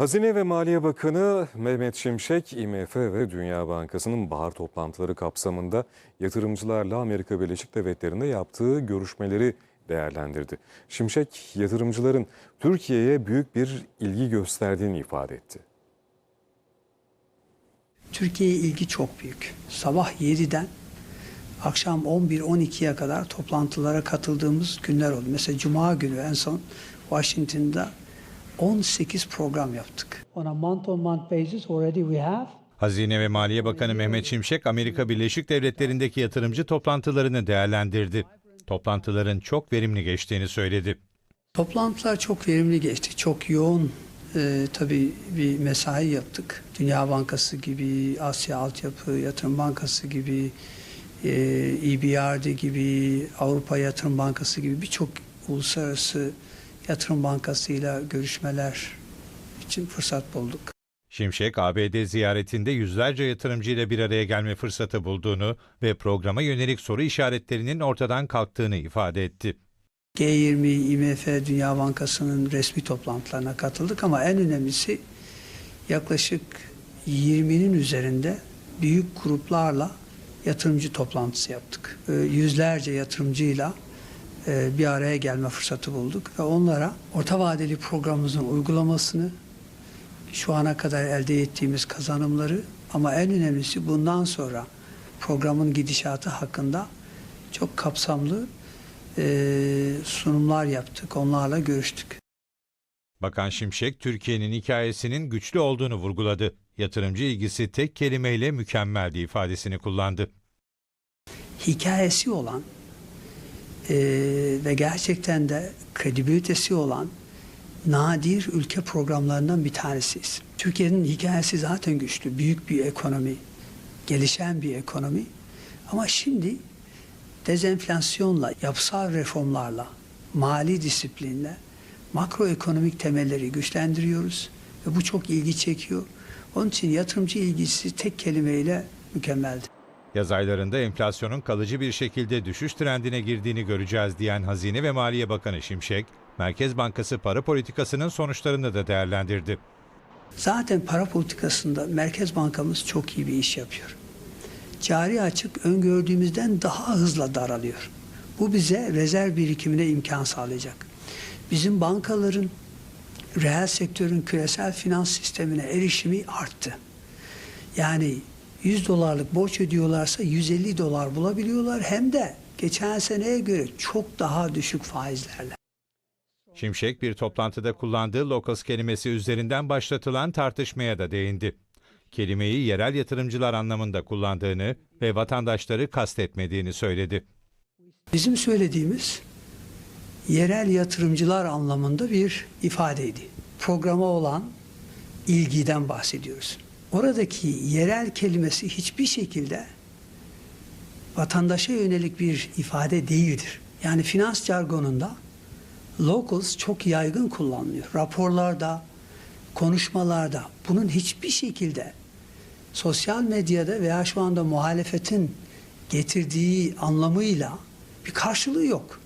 Hazine ve Maliye Bakanı Mehmet Şimşek, IMF ve Dünya Bankası'nın bahar toplantıları kapsamında yatırımcılarla Amerika Birleşik Devletleri'nde yaptığı görüşmeleri değerlendirdi. Şimşek, yatırımcıların Türkiye'ye büyük bir ilgi gösterdiğini ifade etti. Türkiye'ye ilgi çok büyük. Sabah 7'den akşam 11-12'ye kadar toplantılara katıldığımız günler oldu. Mesela Cuma günü en son Washington'da 18 program yaptık. On a month on month basis already we have Hazine ve Maliye Bakanı Mehmet Şimşek, Amerika Birleşik Devletleri'ndeki yatırımcı toplantılarını değerlendirdi. Toplantıların çok verimli geçtiğini söyledi. Toplantılar çok verimli geçti. Çok yoğun e, tabii bir mesai yaptık. Dünya Bankası gibi, Asya Altyapı Yatırım Bankası gibi, e, EBRD gibi, Avrupa Yatırım Bankası gibi birçok uluslararası yatırım bankasıyla görüşmeler için fırsat bulduk. Şimşek, ABD ziyaretinde yüzlerce yatırımcıyla bir araya gelme fırsatı bulduğunu ve programa yönelik soru işaretlerinin ortadan kalktığını ifade etti. G20, IMF, Dünya Bankası'nın resmi toplantılarına katıldık ama en önemlisi yaklaşık 20'nin üzerinde büyük gruplarla yatırımcı toplantısı yaptık. Ee, Yüzlerce yatırımcıyla bir araya gelme fırsatı bulduk ve onlara orta vadeli programımızın uygulamasını, şu ana kadar elde ettiğimiz kazanımları ama en önemlisi bundan sonra programın gidişatı hakkında çok kapsamlı e, sunumlar yaptık. Onlarla görüştük. Bakan Şimşek, Türkiye'nin hikayesinin güçlü olduğunu vurguladı. Yatırımcı ilgisi tek kelimeyle mükemmeldi ifadesini kullandı. Hikayesi olan e, ve gerçekten de kredibilitesi olan nadir ülke programlarından bir tanesiyiz. Türkiye'nin hikayesi zaten güçlü. Büyük bir ekonomi, gelişen bir ekonomi. Ama şimdi dezenflasyonla, yapısal reformlarla, mali disiplinle makroekonomik temelleri güçlendiriyoruz ve bu çok ilgi çekiyor. Onun için yatırımcı ilgisi tek kelimeyle mükemmeldi. Yaz aylarında enflasyonun kalıcı bir şekilde düşüş trendine girdiğini göreceğiz diyen Hazine ve Maliye Bakanı Şimşek, Merkez Bankası para politikasının sonuçlarını da değerlendirdi. Zaten para politikasında Merkez Bankamız çok iyi bir iş yapıyor. Cari açık öngördüğümüzden daha hızla daralıyor. Bu bize rezerv birikimine imkan sağlayacak. Bizim bankaların reel sektörün küresel finans sistemine erişimi arttı. Yani 100 dolarlık borç ödüyorlarsa 150 dolar bulabiliyorlar hem de geçen seneye göre çok daha düşük faizlerle. Şimşek bir toplantıda kullandığı locals kelimesi üzerinden başlatılan tartışmaya da değindi. Kelimeyi yerel yatırımcılar anlamında kullandığını ve vatandaşları kastetmediğini söyledi. Bizim söylediğimiz yerel yatırımcılar anlamında bir ifadeydi. Programa olan ilgiden bahsediyoruz. Oradaki yerel kelimesi hiçbir şekilde vatandaşa yönelik bir ifade değildir. Yani finans jargonunda locals çok yaygın kullanılıyor. Raporlarda, konuşmalarda bunun hiçbir şekilde sosyal medyada veya şu anda muhalefetin getirdiği anlamıyla bir karşılığı yok.